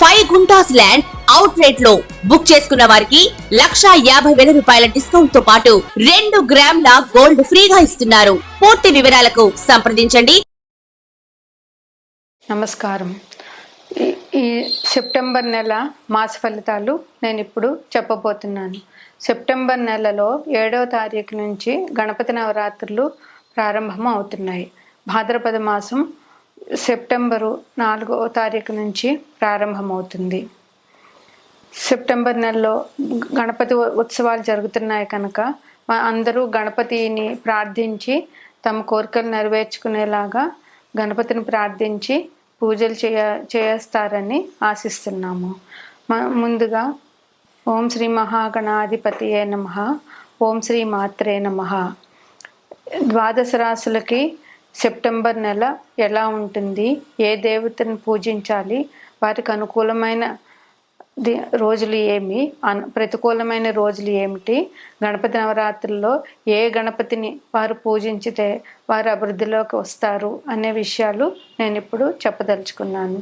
Five guntas land out రేట్లో book చేసుకున్న వారికి లక్షా యాభై వేల రూపాయల డిస్కౌంట్తో పాటు రెండు గ్రాముల గోల్డ్ ఫ్రీగా ఇస్తున్నారు. పూర్తి వివరాలకు సంప్రదించండి. నమస్కారం. ఈ సెప్టెంబర్ నెల మాస ఫలితాలు నేను ఇప్పుడు చెప్పబోతున్నాను. సెప్టెంబర్ నెలలో ఏడవ తారీఖు నుంచి గణపతి నవరాత్రులు ప్రారంభం అవుతున్నాయి భాద్రపద మాసం సెప్టెంబరు నాలుగో తారీఖు నుంచి ప్రారంభమవుతుంది. సెప్టెంబర్ నెలలో గణపతి ఉత్సవాలు జరుగుతున్నాయి కనుక అందరూ గణపతిని ప్రార్థించి తమ కోరికలు నెరవేర్చుకునేలాగా గణపతిని ప్రార్థించి పూజలు చేయ చేస్తారని ఆశిస్తున్నాము. ముందుగా ఓం శ్రీ మహాగణాధిపతియే నమ ఓం శ్రీ మాత్రే నమ. ద్వాదశ రాసులకి సెప్టెంబర్ నెల ఎలా ఉంటుంది? ఏ దేవతను పూజించాలి? వారికి అనుకూలమైన రోజులు ఏమి? ప్రతికూలమైన రోజులు ఏమిటి? గణపతి నవరాత్రుల్లో ఏ గణపతిని వారు పూజించితే వారు అభివృద్ధిలోకి వస్తారు అనే విషయాలు నేను ఇప్పుడు చెప్పదలుచుకున్నాను.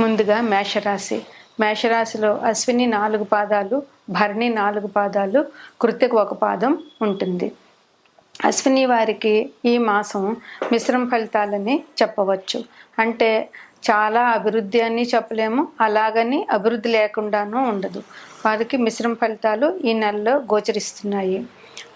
ముందుగా మేషరాశి. మేషరాశిలో అశ్విని నాలుగు పాదాలు భరణి నాలుగు పాదాలు కృతిక ఒక పాదం ఉంటుంది. అశ్విని వారికి ఈ మాసం మిశ్రమ ఫలితాలని చెప్పవచ్చు. అంటే చాలా అభివృద్ధి అని చెప్పలేము అలాగని అభివృద్ధి లేకుండానూ ఉండదు. వారికి మిశ్రమ ఫలితాలు ఈ నెలలో గోచరిస్తున్నాయి.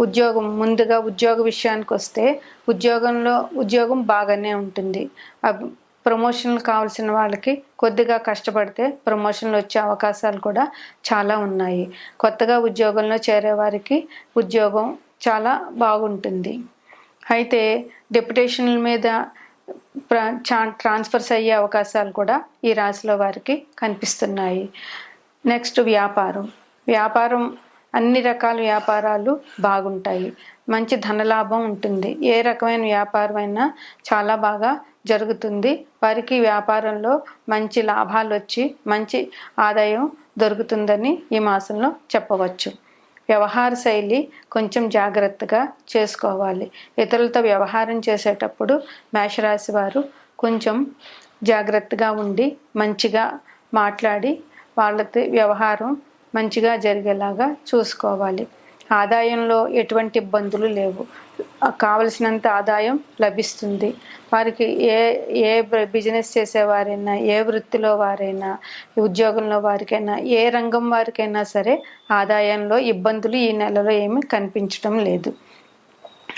ఉద్యోగం ముందుగా ఉద్యోగ విషయానికి వస్తే ఉద్యోగంలో ఉద్యోగం బాగానే ఉంటుంది. అబ్- ప్రమోషన్లు కావాల్సిన వాళ్ళకి కొద్దిగా కష్టపడితే ప్రమోషన్లు వచ్చే అవకాశాలు కూడా చాలా ఉన్నాయి. కొత్తగా ఉద్యోగంలో చేరే వారికి ఉద్యోగం చాలా బాగుంటుంది. అయితే డెప్యుటేషన్ల మీద చా- ట్రాన్స్ఫర్స్ అయ్యే అవకాశాలు కూడా ఈ రాశిలో వారికి కనిపిస్తున్నాయి. నెక్స్ట్ వ్యాపారం. వ్యాపారం అన్ని రకాల వ్యాపారాలు బాగుంటాయి. మంచి ధనలాభం ఉంటుంది. ఏ రకమైన వ్యాపారం అయినా చాలా బాగా జరుగుతుంది. వారికి వ్యాపారంలో మంచి లాభాలు వచ్చి మంచి ఆదాయం దొరుకుతుందని ఈ మాసంలో చెప్పవచ్చు. వ్యవహార శైలి కొంచెం జాగ్రత్తగా చేసుకోవాలి. ఇతరులతో వ్యవహారం చేసేటప్పుడు మేషరాశి వారు కొంచెం జాగ్రత్తగా ఉండి మంచిగా మాట్లాడి వాళ్ళతో వ్యవహారం మంచిగా జరిగేలాగా చూసుకోవాలి. ఆదాయంలో ఎటువంటి ఇబ్బందులు లేవు. కావలసినంత ఆదాయం లభిస్తుంది. వారికి ఏ ఏ బిజినెస్ చేసేవారైనా ఏ వృత్తిలో వారైనా ఉద్యోగంలో వారికైనా ఏ రంగం వారికైనా సరే ఆదాయంలో ఇబ్బందులు ఈ నెలలో ఏమీ కనిపించడం లేదు.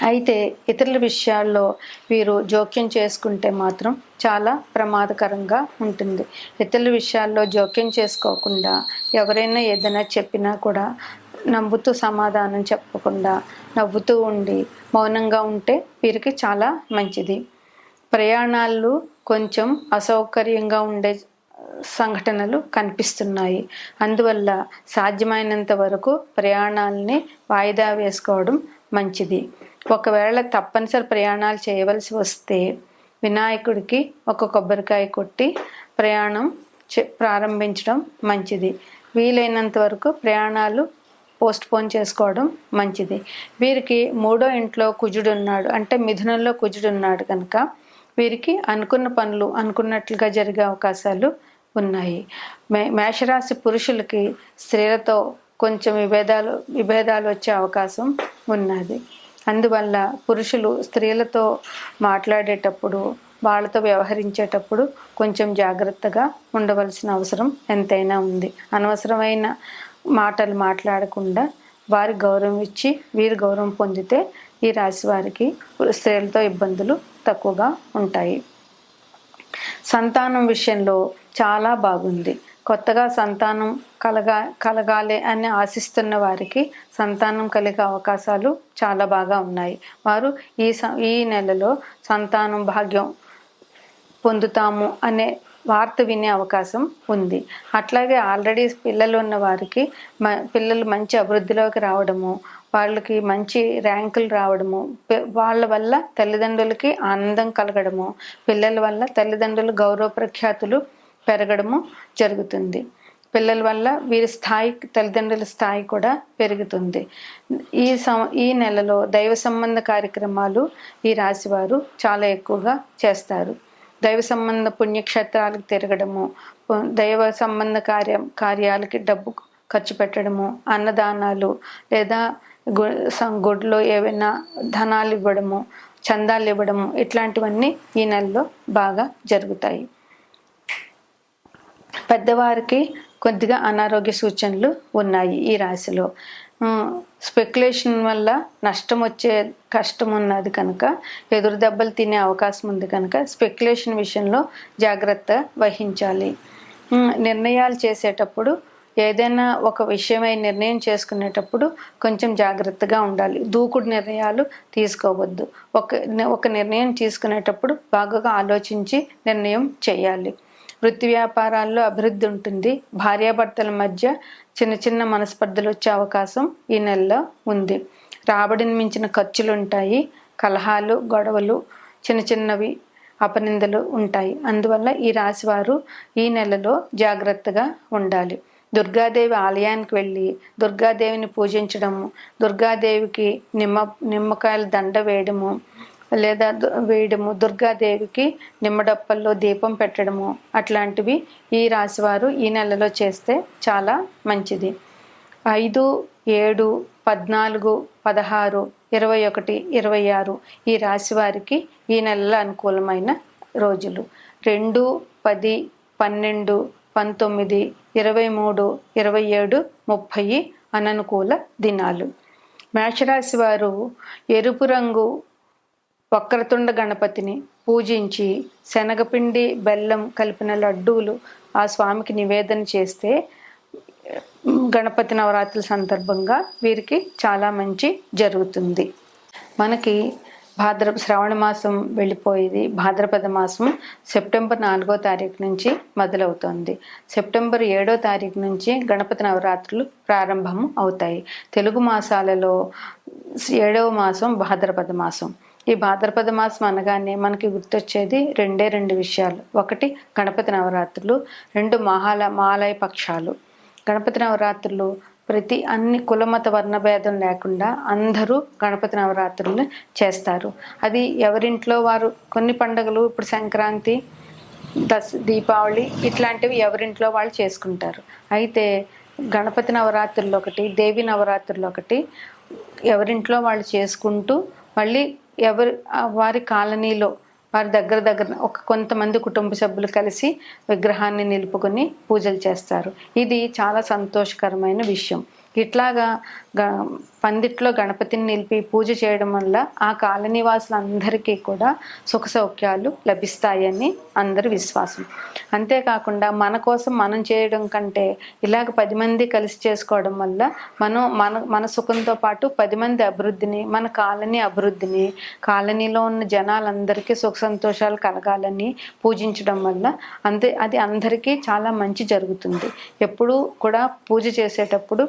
అయితే ఇతరుల విషయాల్లో వీరు జోక్యం చేసుకుంటే మాత్రం చాలా ప్రమాదకరంగా ఉంటుంది. ఇతరుల విషయాల్లో జోక్యం చేసుకోకుండా ఎవరైనా ఏదైనా చెప్పినా కూడా నవ్వుతూ సమాధానం చెప్పకుండా నవ్వుతూ ఉండి మౌనంగా ఉంటే వీరికి చాలా మంచిది. ప్రయాణాలు కొంచెం అసౌకర్యంగా ఉండే సంఘటనలు కనిపిస్తున్నాయి. అందువల్ల సాధ్యమైనంత వరకు ప్రయాణాలని వాయిదా వేసుకోవడం మంచిది. ఒకవేళ తప్పనిసరి ప్రయాణాలు చేయవలసి వస్తే వినాయకుడికి ఒక కొబ్బరికాయ కొట్టి ప్రయాణం చే- ప్రారంభించడం మంచిది. వీలైనంత వరకు ప్రయాణాలు పోస్ట్ పోన్ చేసుకోవడం మంచిది. వీరికి మూడో ఇంట్లో కుజుడు ఉన్నాడు అంటే మిథునంలో కుజుడు ఉన్నాడు కనుక వీరికి అనుకున్న పనులు అనుకున్నట్లుగా జరిగే అవకాశాలు ఉన్నాయి. మే మేషరాశి పురుషులకి స్త్రీలతో కొంచెం విభేదాలు విభేదాలు వచ్చే అవకాశం ఉన్నది. అందువల్ల పురుషులు స్త్రీలతో మాట్లాడేటప్పుడు వాళ్ళతో వ్యవహరించేటప్పుడు కొంచెం జాగ్రత్తగా ఉండవలసిన అవసరం ఎంతైనా ఉంది. అనవసరమైన మాటలు మాట్లాడకుండా వారి గౌరవం ఇచ్చి వీరి గౌరవం పొందితే ఈ రాశి వారికి స్త్రీలతో ఇబ్బందులు తక్కువగా ఉంటాయి. సంతానం విషయంలో చాలా బాగుంది. కొత్తగా సంతానం కలగా కలగాలి అని ఆశిస్తున్న వారికి సంతానం కలిగే అవకాశాలు చాలా బాగా ఉన్నాయి. వారు ఈ స ఈ నెలలో సంతానం భాగ్యం పొందుతాము అనే వార్త వినే అవకాశం ఉంది. అట్లాగే ఆల్రెడీ పిల్లలు ఉన్న వారికి మ పిల్లలు మంచి అభివృద్ధిలోకి రావడము వాళ్ళకి మంచి ర్యాంకులు రావడము వాళ్ళ వల్ల తల్లిదండ్రులకి ఆనందం కలగడము పిల్లల వల్ల తల్లిదండ్రులు గౌరవ ప్రఖ్యాతులు పెరగడము జరుగుతుంది. పిల్లల వల్ల వీరి స్థాయి తల్లిదండ్రుల స్థాయి కూడా పెరుగుతుంది. ఈ సం ఈ నెలలో దైవ సంబంధ కార్యక్రమాలు ఈ రాశివారు చాలా ఎక్కువగా చేస్తారు. దైవ సంబంధ పుణ్యక్షేత్రాలకు తిరగడము దైవ సంబంధ కార్య కార్యాలకి డబ్బు ఖర్చు పెట్టడము అన్నదానాలు లేదా గుడిలో ఏవైనా ధనాలు ఇవ్వడము చందాలు ఇవ్వడము ఇట్లాంటివన్నీ ఈ నెలలో బాగా జరుగుతాయి. పెద్దవారికి కొద్దిగా అనారోగ్య సూచనలు ఉన్నాయి ఈ రాశిలో. స్పెక్యులేషన్ వల్ల నష్టం వచ్చే కష్టం ఉన్నది కనుక ఎదురు దెబ్బలు తినే అవకాశం ఉంది కనుక స్పెక్యులేషన్ విషయంలో జాగ్రత్త వహించాలి. నిర్ణయాలు చేసేటప్పుడు ఏదైనా ఒక విషయమై నిర్ణయం చేసుకునేటప్పుడు కొంచెం జాగ్రత్తగా ఉండాలి. దూకుడు నిర్ణయాలు తీసుకోవద్దు. ఒక ఒక నిర్ణయం తీసుకునేటప్పుడు బాగా ఆలోచించి నిర్ణయం చేయాలి. వృత్తి వ్యాపారాల్లో అభివృద్ధి ఉంటుంది. భార్యాభర్తల మధ్య చిన్న చిన్న మనస్పర్ధలు వచ్చే అవకాశం ఈ నెలలో ఉంది. రాబడిని మించిన ఖర్చులు ఉంటాయి కలహాలు గొడవలు చిన్న చిన్నవి అపనిందలు ఉంటాయి. అందువల్ల ఈ రాశివారు ఈ నెలలో జాగ్రత్తగా ఉండాలి. దుర్గాదేవి ఆలయానికి వెళ్ళి దుర్గాదేవిని పూజించడము దుర్గాదేవికి నిమ్మ నిమ్మకాయల దండ వేయడము లేదా వేయడము. దుర్గాదేవికి నిమ్మడప్పల్లో దీపం పెట్టడము. అట్లాంటివి ఈ రాశివారు ఈ నెలలో చేస్తే చాలా మంచిది. ఐదు ఏడు పద్నాలుగు పదహారు ఇరవై ఒకటి ఇరవై ఆరు ఈ రాశి వారికి ఈ నెలలో అనుకూలమైన రోజులు. రెండు పది పన్నెండు పంతొమ్మిది ఇరవై మూడు ఇరవై ఏడు ముప్పై అననుకూల దినాలు. మేషరాశి వారు ఎరుపు రంగు వక్రతుండ గణపతిని పూజించి శనగపిండి బెల్లం కలిపిన లడ్డూలు ఆ స్వామికి నివేదన చేస్తే గణపతి నవరాత్రుల సందర్భంగా వీరికి చాలా మంచి జరుగుతుంది. మనకి భాద్ర శ్రావణ మాసం వెళ్ళిపోయేది భాద్రపద మాసం సెప్టెంబర్ నాలుగో తారీఖు నుంచి మొదలవుతోంది. సెప్టెంబర్ ఏడో తారీఖు నుంచి గణపతి నవరాత్రులు ప్రారంభం అవుతాయి. తెలుగు మాసాలలో ఏడవ మాసం భాద్రపద మాసం. ఈ భాద్రపద మాసం అనగానే మనకి గుర్తొచ్చేది రెండే రెండు విషయాలు. ఒకటి గణపతి నవరాత్రులు. రెండు మహాల మహాలయ పక్షాలు. గణపతి నవరాత్రులు ప్రతి అన్ని కులమత వర్ణభేదం లేకుండా అందరూ గణపతి నవరాత్రులు చేస్తారు. అది ఎవరింట్లో వారు కొన్ని పండుగలు ఇప్పుడు సంక్రాంతి దస్ దీపావళి ఇట్లాంటివి ఎవరింట్లో వాళ్ళు చేసుకుంటారు. అయితే గణపతి నవరాత్రులు ఒకటి దేవి నవరాత్రులు ఒకటి ఎవరింట్లో వాళ్ళు చేసుకుంటూ మళ్ళీ ఎవరి వారి కాలనీలో వారి దగ్గర దగ్గర ఒక కొంతమంది కుటుంబ సభ్యులు కలిసి విగ్రహాన్ని నిలుపుకొని పూజలు చేస్తారు. ఇది చాలా సంతోషకరమైన విషయం. ఇట్లాగా గ పందిట్లో గణపతిని నిలిపి పూజ చేయడం వల్ల ఆ కాలనీ వాసులందరికీ కూడా సుఖ సౌఖ్యాలు లభిస్తాయని అందరి విశ్వాసం. అంతేకాకుండా మన కోసం మనం చేయడం కంటే ఇలాగ పది మంది కలిసి చేసుకోవడం వల్ల మనం మన మన సుఖంతో పాటు పది మంది అభివృద్ధిని మన కాలనీ అభివృద్ధిని కాలనీలో ఉన్న జనాలందరికీ సుఖ సంతోషాలు కలగాలని పూజించడం వల్ల అంతే అది అందరికీ చాలా మంచి జరుగుతుంది. ఎప్పుడూ కూడా పూజ చేసేటప్పుడు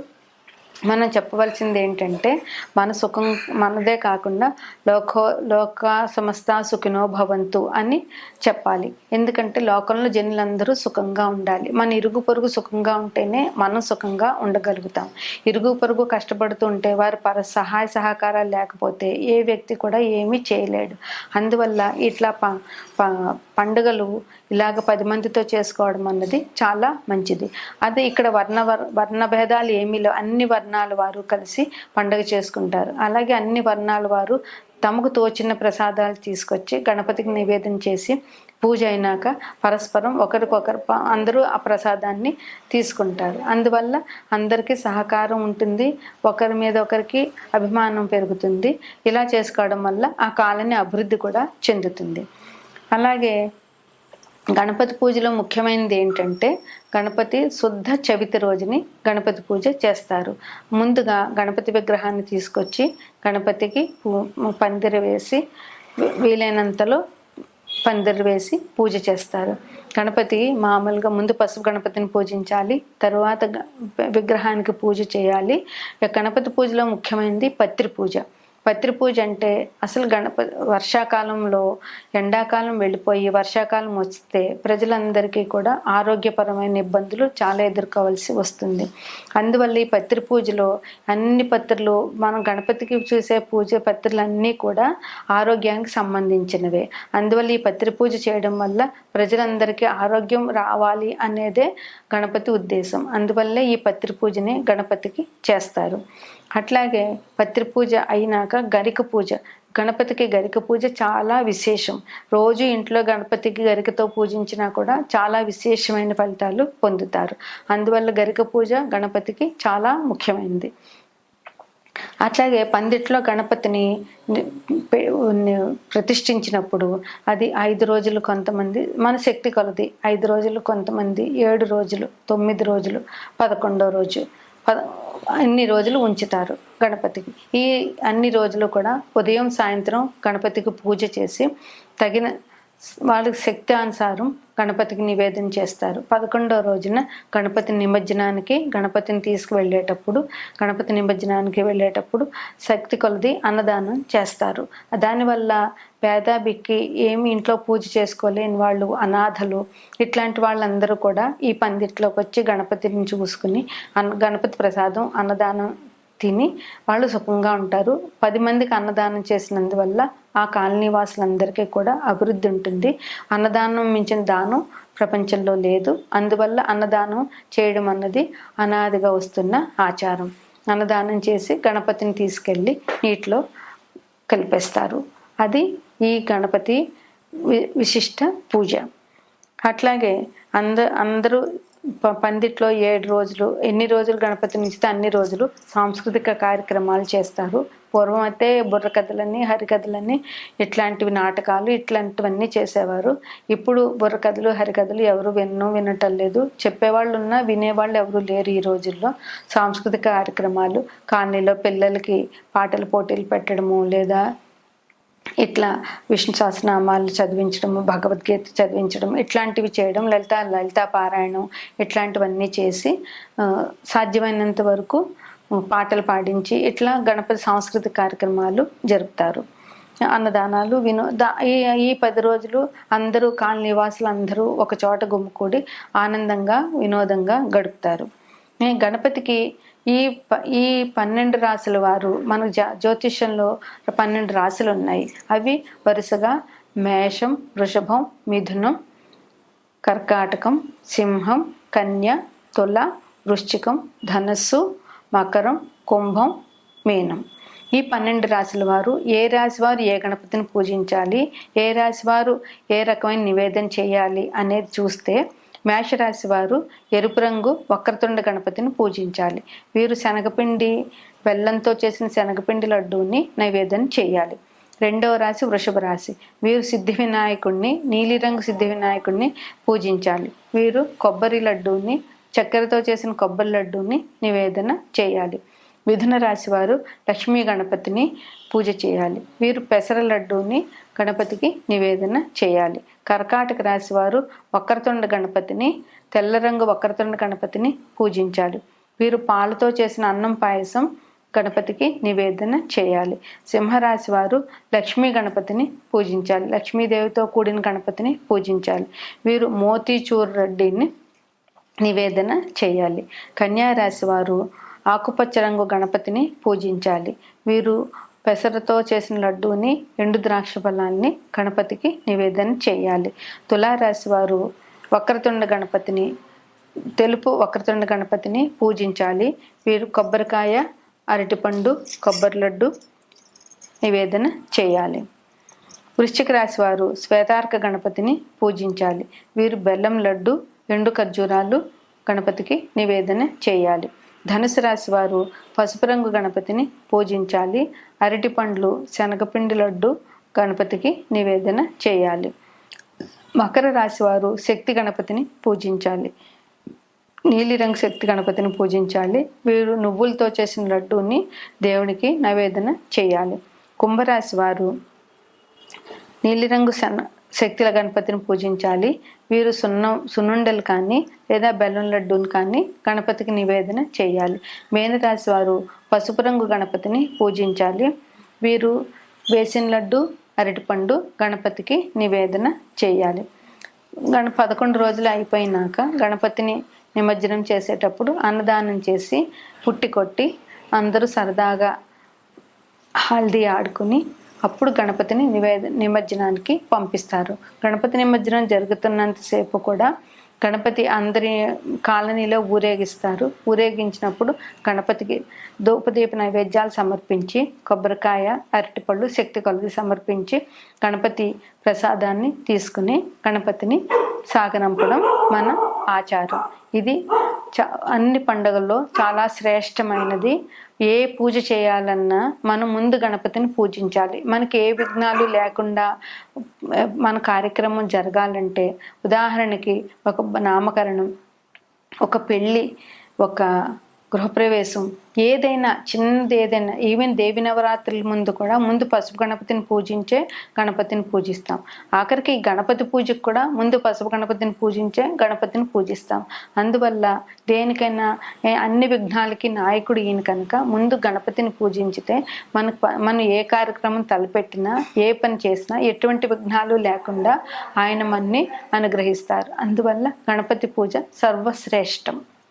మనం చెప్పవలసింది ఏంటంటే మన సుఖం మనదే కాకుండా లోకో లోక సమస్త సుఖినో భవంతు అని చెప్పాలి. ఎందుకంటే లోకంలో జనులందరూ సుఖంగా ఉండాలి. మన ఇరుగు పొరుగు సుఖంగా ఉంటేనే మనం సుఖంగా ఉండగలుగుతాం. ఇరుగు పొరుగు కష్టపడుతూ ఉంటే వారి పర సహాయ సహకారాలు లేకపోతే ఏ వ్యక్తి కూడా ఏమీ చేయలేడు. అందువల్ల ఇట్లా ప ప- పండుగలు ఇలాగ పది మందితో చేసుకోవడం అన్నది చాలా మంచిది. అదే ఇక్కడ వర్ణ వర్- వర్ణ భేదాలు ఏమీ లేవు. అన్ని వర్ణాల వారు కలిసి పండుగ చేసుకుంటారు. అలాగే అన్ని వర్ణాల వారు తమకు తోచిన ప్రసాదాలు తీసుకొచ్చి గణపతికి నివేదన చేసి పూజ అయినాక పరస్పరం ఒకరికొకరు ప- అందరూ ఆ ప్రసాదాన్ని తీసుకుంటారు. అందువల్ల అందరికీ సహకారం ఉంటుంది. ఒకరి మీద ఒకరికి అభిమానం పెరుగుతుంది. ఇలా చేసుకోవడం వల్ల ఆ కాలనీ అభివృద్ధి కూడా చెందుతుంది. అలాగే గణపతి పూజలో ముఖ్యమైనది ఏంటంటే గణపతి శుద్ధ చవితి రోజుని గణపతి పూజ చేస్తారు. ముందుగా గణపతి విగ్రహాన్ని తీసుకొచ్చి గణపతికి పూ- పందిరి వేసి వీలైనంతలో పందిరి వేసి పూజ చేస్తారు. గణపతి మామూలుగా ముందు పసుపు గణపతిని పూజించాలి తరువాత విగ్రహానికి పూజ చేయాలి. గణపతి పూజలో ముఖ్యమైనది పత్రి పూజ. పత్రి పూజ అంటే అసలు గణపతి వర్షాకాలంలో ఎండాకాలం వెళ్ళిపోయి వర్షాకాలం వస్తే ప్రజలందరికీ కూడా ఆరోగ్యపరమైన ఇబ్బందులు చాలా ఎదుర్కోవాల్సి వస్తుంది. అందువల్ల ఈ పత్రి పూజలో అన్ని పత్రులు మనం గణపతికి చూసే పూజ పత్రులన్నీ కూడా ఆరోగ్యానికి సంబంధించినవే. అందువల్ల ఈ పత్రి పూజ చేయడం వల్ల ప్రజలందరికీ ఆరోగ్యం రావాలి అనేదే గణపతి ఉద్దేశం. అందువల్లే ఈ పత్రి పూజని గణపతికి చేస్తారు. అట్లాగే పత్రి పూజ అయినాక గరిక పూజ. గణపతికి గరిక పూజ చాలా విశేషం. రోజు ఇంట్లో గణపతికి గరికతో పూజించినా కూడా చాలా విశేషమైన ఫలితాలు పొందుతారు. అందువల్ల గరిక పూజ గణపతికి చాలా ముఖ్యమైనది. అట్లాగే పందిట్లో గణపతిని ప్రతిష్ఠించినప్పుడు అది ఐదు రోజులు కొంతమంది మన శక్తి కొలది ఐదు రోజులు కొంతమంది ఏడు రోజులు తొమ్మిది రోజులు పదకొండో రోజు. అన్ని రోజులు ఉంచుతారు గణపతికి. ఈ అన్ని రోజులు కూడా ఉదయం సాయంత్రం గణపతికి పూజ చేసి తగిన వాళ్ళకి శక్తి అనుసారం గణపతికి నివేదన చేస్తారు. పదకొండో రోజున గణపతి నిమజ్జనానికి గణపతిని తీసుకువెళ్ళేటప్పుడు గణపతి నిమజ్జనానికి వెళ్ళేటప్పుడు శక్తి కొలది అన్నదానం చేస్తారు. దానివల్ల పేద బిక్కి ఏమి ఇంట్లో పూజ చేసుకోలేని వాళ్ళు అనాథలు ఇట్లాంటి వాళ్ళందరూ కూడా ఈ పందిట్లోకి వచ్చి గణపతిని చూసుకుని అన్న గణపతి ప్రసాదం అన్నదానం తిని వాళ్ళు సుఖంగా ఉంటారు. పది మందికి అన్నదానం చేసినందువల్ల ఆ కాలనీ వాసులందరికీ కూడా అభివృద్ధి ఉంటుంది. అన్నదానం మించిన దానం ప్రపంచంలో లేదు. అందువల్ల అన్నదానం చేయడం అన్నది అనాదిగా వస్తున్న ఆచారం. అన్నదానం చేసి గణపతిని తీసుకెళ్ళి నీటిలో కలిపేస్తారు. అది ఈ గణపతి విశిష్ట పూజ. అట్లాగే అంద అందరూ ప- పందిట్లో ఏడు రోజులు ఎన్ని రోజులు గణపతిని ఉంచితే అన్ని రోజులు సాంస్కృతిక కార్యక్రమాలు చేస్తారు. పూర్వం అయితే బుర్రకథలని హరికథలని ఇట్లాంటివి నాటకాలు ఇట్లాంటివన్నీ చేసేవారు. ఇప్పుడు బుర్రకథలు హరికథలు ఎవరు విన్నో వినటం లేదు. చెప్పేవాళ్ళు ఉన్నా వినేవాళ్ళు ఎవరు లేరు ఈ రోజుల్లో. సాంస్కృతిక కార్యక్రమాలు కాలనీలో పిల్లలకి పాటల పోటీలు పెట్టడము లేదా ఇట్లా విష్ణు సహస్రనామాలు చదివించడం భగవద్గీత చదివించడం ఇట్లాంటివి చేయడం లలిత లలితా పారాయణం ఇట్లాంటివన్నీ చేసి సాధ్యమైనంత వరకు పాటలు పాడించి ఇట్లా గణపతి సాంస్కృతిక కార్యక్రమాలు జరుపుతారు. అన్నదానాలు వినోద ఈ ఈ పది రోజులు అందరూ కాలనీ నివాసులు అందరూ ఒక చోట గుమ్ముకూడి ఆనందంగా వినోదంగా గడుపుతారు. గణపతికి ఈ ప ఈ పన్నెండు రాసుల వారు మన జ్యోతిష్యంలో పన్నెండు రాసులు ఉన్నాయి. అవి వరుసగా మేషం వృషభం మిథునం కర్కాటకం సింహం కన్య తుల వృశ్చికం ధనస్సు మకరం కుంభం మీనం. ఈ పన్నెండు రాశుల వారు ఏ రాశి వారు ఏ గణపతిని పూజించాలి ఏ రాశి వారు ఏ రకమైన నివేదన చేయాలి అనేది చూస్తే మేషరాశి వారు ఎరుపు రంగు వక్రతుండ గణపతిని పూజించాలి. వీరు శనగపిండి బెల్లంతో చేసిన శనగపిండి లడ్డూని నైవేద్యం చేయాలి. రెండవ రాశి వృషభ రాశి. వీరు సిద్ధి వినాయకుడిని నీలిరంగు సిద్ధి వినాయకుడిని పూజించాలి. వీరు కొబ్బరి లడ్డూని చక్కెరతో చేసిన కొబ్బరి లడ్డూని నివేదన చేయాలి. మిథున రాశి వారు లక్ష్మీ గణపతిని పూజ చేయాలి. వీరు పెసర లడ్డూని గణపతికి నివేదన చేయాలి. కర్కాటక రాశి వారు వక్రతుండ గణపతిని తెల్ల రంగు వక్రతుండ గణపతిని పూజించాలి. వీరు పాలతో చేసిన అన్నం పాయసం గణపతికి నివేదన చేయాలి. సింహరాశి వారు లక్ష్మీ గణపతిని పూజించాలి. లక్ష్మీదేవితో కూడిన గణపతిని పూజించాలి. వీరు మోతీచూర్ రెడ్డిని నివేదన చేయాలి. కన్యా రాశి వారు ఆకుపచ్చ రంగు గణపతిని పూజించాలి. వీరు పెసరతో చేసిన లడ్డూని ఎండు ద్రాక్ష ఫలాన్ని గణపతికి నివేదన చేయాలి. తులారాశి వారు వక్రతుండ గణపతిని తెలుపు వక్రతుండ గణపతిని పూజించాలి. వీరు కొబ్బరికాయ అరటిపండు కొబ్బరి లడ్డు నివేదన చేయాలి. వృశ్చిక రాశి వారు శ్వేతార్క గణపతిని పూజించాలి. వీరు బెల్లం లడ్డు ఎండు ఖర్జూరాలు గణపతికి నివేదన చేయాలి. ధనుసు రాశి వారు పసుపు రంగు గణపతిని పూజించాలి. అరటి పండ్లు శనగపిండి లడ్డు గణపతికి నివేదన చేయాలి. మకర రాశి వారు శక్తి గణపతిని పూజించాలి. నీలిరంగు శక్తి గణపతిని పూజించాలి. వీరు నువ్వులతో చేసిన లడ్డూని దేవునికి నివేదన చేయాలి. కుంభరాశి వారు నీలిరంగు శన శక్తుల గణపతిని పూజించాలి. వీరు సున్నం సున్నుండలు కానీ లేదా బెల్లం లడ్డూని కానీ గణపతికి నివేదన చేయాలి. మేనరాశి వారు పసుపు రంగు గణపతిని పూజించాలి. వీరు వేసిన లడ్డు అరటిపండు గణపతికి నివేదన చేయాలి. గణ పదకొండు రోజులు అయిపోయినాక గణపతిని నిమజ్జనం చేసేటప్పుడు అన్నదానం చేసి పుట్టి కొట్టి అందరూ సరదాగా హల్దీ ఆడుకుని అప్పుడు గణపతిని నివేద నిమజ్జనానికి పంపిస్తారు. గణపతి నిమజ్జనం జరుగుతున్నంతసేపు కూడా గణపతి అందరి కాలనీలో ఊరేగిస్తారు. ఊరేగించినప్పుడు గణపతికి దూపదీప నైవేద్యాలు సమర్పించి కొబ్బరికాయ అరటిపళ్ళు శక్తి కొలది సమర్పించి గణపతి ప్రసాదాన్ని తీసుకుని గణపతిని సాగనంపడం మన ఆచారం. ఇది చ అన్ని పండుగల్లో చాలా శ్రేష్టమైనది. ఏ పూజ చేయాలన్నా మనం ముందు గణపతిని పూజించాలి. మనకి ఏ విఘ్నాలు లేకుండా మన కార్యక్రమం జరగాలంటే ఉదాహరణకి ఒక నామకరణం ఒక పెళ్ళి ఒక గృహప్రవేశం. ఏదైనా చిన్నది ఏదైనా ఈవెన్ దేవి నవరాత్రుల ముందు కూడా ముందు పసుపు గణపతిని పూజించే గణపతిని పూజిస్తాం. ఆఖరికి గణపతి పూజకు కూడా ముందు పసుపు గణపతిని పూజించే గణపతిని పూజిస్తాం. అందువల్ల దేనికైనా అన్ని విఘ్నాలకి నాయకుడు ఈయన కనుక ముందు గణపతిని పూజించితే మనకు మనం ఏ కార్యక్రమం తలపెట్టినా ఏ పని చేసినా ఎటువంటి విఘ్నాలు లేకుండా ఆయన మనని అనుగ్రహిస్తారు. అందువల్ల గణపతి పూజ సర్వశ్రేష్టం.